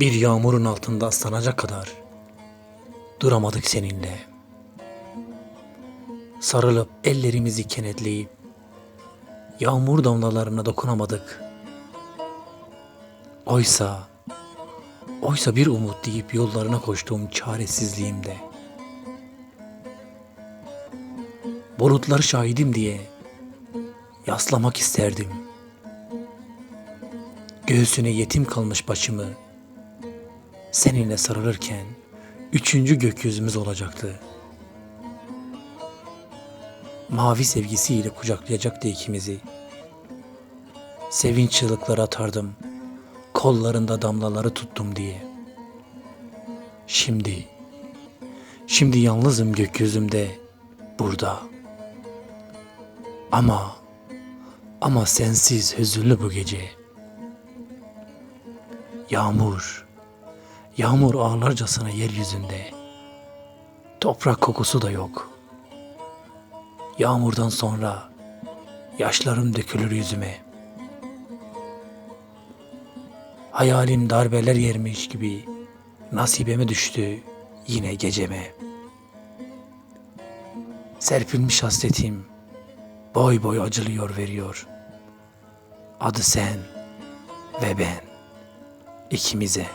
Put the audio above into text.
Bir yağmurun altında ıslanacak kadar duramadık seninle. Sarılıp ellerimizi kenetleyip yağmur damlalarına dokunamadık. Oysa, oysa bir umut deyip yollarına koştuğum çaresizliğimde. Bulutları şahidim diye yaslamak isterdim. Göğsüne yetim kalmış başımı seninle sarılırken üçüncü gökyüzümüz olacaktı. Mavi sevgisiyle kucaklayacaktı ikimizi. Sevinç çığlıkları atardım. Kollarında damlaları tuttum diye. Şimdi, şimdi yalnızım gökyüzümde, burada. Ama, ama sensiz hüzünlü bu gece. Yağmur, yağmur ağlarcasına yeryüzünde. Toprak kokusu da yok. Yağmurdan sonra yaşlarım dökülür yüzüme. Hayalim darbeler yermiş gibi nasibeme düştü yine geceme. Serpilmiş hasretim boy boy acılıyor veriyor. Adı sen ve ben ikimize.